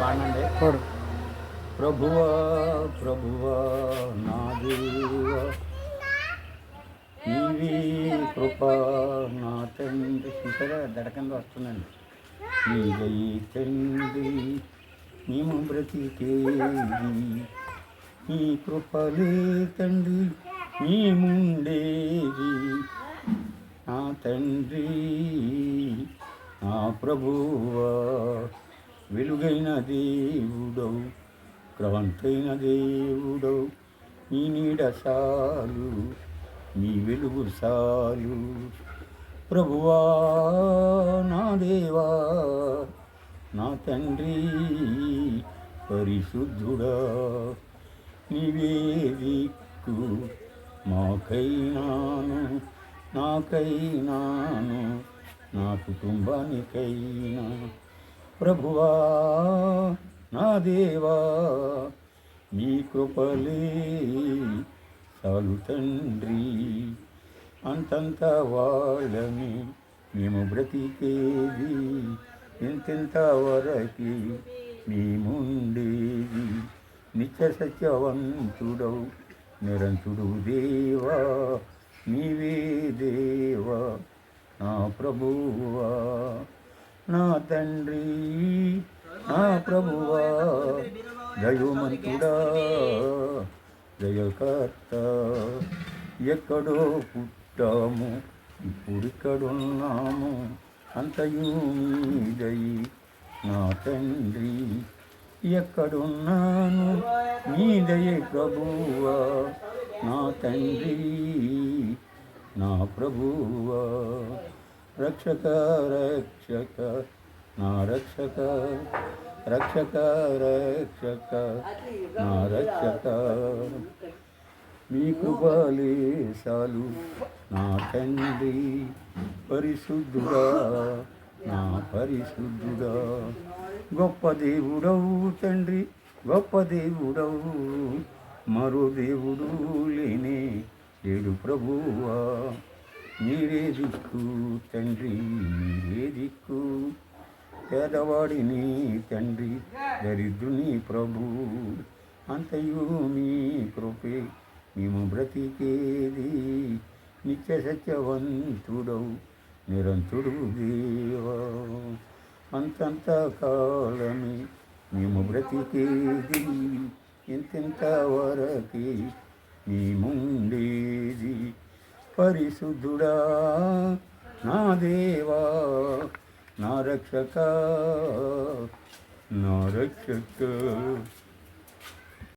పాడండి. చూడు ప్రభువా ప్రభువా నా దేవా నీవే కృప నా తండ్రి. చూసారా? దడకంద వస్తుందండి. నీవై తండ్రి మేము బ్రతికేది నీ కృపలే తండ్రి మేముండేది నా తండ్రి నా ప్రభువా వెలుగైన దేవుడవు క్రవంతైన దేవుడవు నీ నీడ సాలు నీ వెలుగు సాలు. ప్రభువా నా దేవా నా తండ్రి పరిశుద్ధుడా నివేదిక్కు మాకైనాను నాకైనాను నా కుటుంబానికైనా. ప్రభువా నా దేవా నీ కృపలే చాలు తండ్రి అంతంత వాళ్ళని మేము బ్రతికేది ఇంతింత వరకి మేముండేది. నిత్య సత్యవంతుడవు నిరంతుడు దేవా నీవే దేవా నా ప్రభువా. నా తండ్రి నా ప్రభువా దయోమంతుడా జయకర్త ఎక్కడో పుట్టాము ఇప్పుడిక్కడున్నాము అంతయు నీదయి నా తండ్రి. ఎక్కడున్నాను నీదయ ప్రభువా నా తండ్రి నా ప్రభువా. రక్షక రక్షక నా రక్షక రక్షక రక్షక నా రక్షక. మీ కృపలేశాలు నా తండ్రి పరిశుద్ధుడా నా పరిశుద్ధుడా. గొప్ప దేవుడవు తండ్రి గొప్ప దేవుడవు మరో దేవుడు లేనే లేడు ప్రభువా. మీరే దిక్కు తండ్రి నీరే దిక్కు పేదవాడిని తండ్రి దరిద్రుని ప్రభు అంతయు మీ కృపే. మేము బ్రతికేది నిత్య సత్యవంతుడవు నిరంతుడు దేవా. అంతంత కాలమే మేము బ్రతికేది ఇంతింత వరకే మేముండేది. పరిశుద్ధుడా నా దేవా నా రక్షక నా రక్షక.